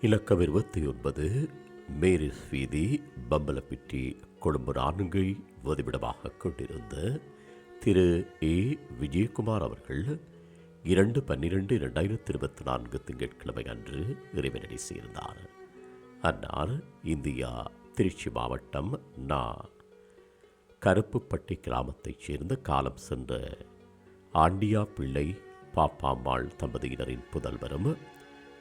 இலக்கம் இருபத்தி ஒன்பது மேரிஸ் வீதி பம்பலப்பிட்டி கொழும்பு நான்கை வதிவிடமாக கொண்டிருந்த திரு. ஏ. விஜயகுமார் அவர்கள் இரண்டு பன்னிரெண்டு இரண்டாயிரத்தி இருபத்தி நான்கு திங்கட்கிழமை அன்று இறைவனடி சேர்ந்தார். அன்னார் இந்தியா திருச்சி மாவட்டம் நா. கருப்புப்பட்டி கிராமத்தைச் சேர்ந்த காலம் சென்ற ஆண்டியா பிள்ளை பாப்பாம்மாள் தம்பதியினரின் புதல்வரும்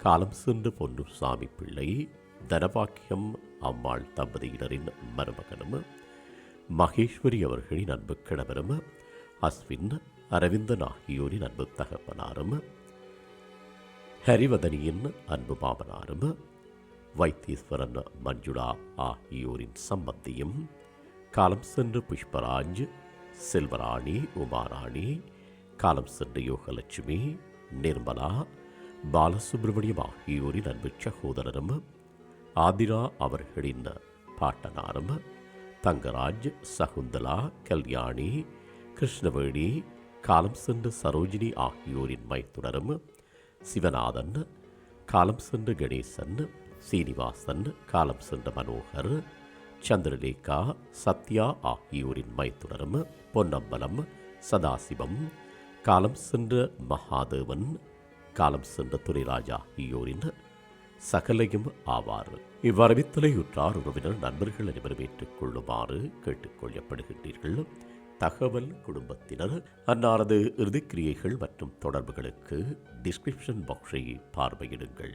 காலம் சென்ற பொன்னுசாமி பிள்ளை தனபாக்கியம் அம்மாள் தம்பதியினரின் மருமகனும் மகேஸ்வரி அவர்களின் அன்பு கணவரும் அஸ்வின் அரவிந்தன் ஆகியோரின் அன்பு தகப்பனாரும் ஹரிவதனியின் அன்பு மாமனாரும் வைத்தீஸ்வரன் மஞ்சுளா ஆகியோரின் சம்பந்தியும் காலம் சென்று புஷ்பராஜ் செல்வராணி உமாராணி காலம் சென்று யோகலட்சுமி நிர்மலா பாலசுப்ரமணியம் ஆகியோரின் அன்பு சகோதரரும் ஆதிரா அவர்களின் பாட்டனாரும் தங்கராஜ் சகுந்தலா கல்யாணி கிருஷ்ணவேணி காலம் சென்ற சரோஜினி ஆகியோரின் மைத்துடரும் சிவநாதன் காலம் சென்ற கணேசன் சீனிவாசன் காலம் சென்ற மனோகர் சந்திரலேகா சத்யா ஆகியோரின் மைத்துடரும் பொன்னம்பலம் சதாசிவம் காலம் சென்ற மகாதேவன் காலம் சென்ற துரைராஜா ஆகியோரின் சகலையும் ஆவார். இவ்வரவித்தலையுற்றார் உறவினர் நண்பர்கள் அனைவரும் ஏற்றுக்கொள்ளுமாறு கேட்டுக்கொள்ளப்படுகின்றீர்கள். தகவல் குடும்பத்தினர் அன்னாரது இறுதிக்கிரியைகள் மற்றும் தொடர்புகளுக்கு டிஸ்கிரிப்ஷன் பாக்ஸை பார்வையிடுங்கள்.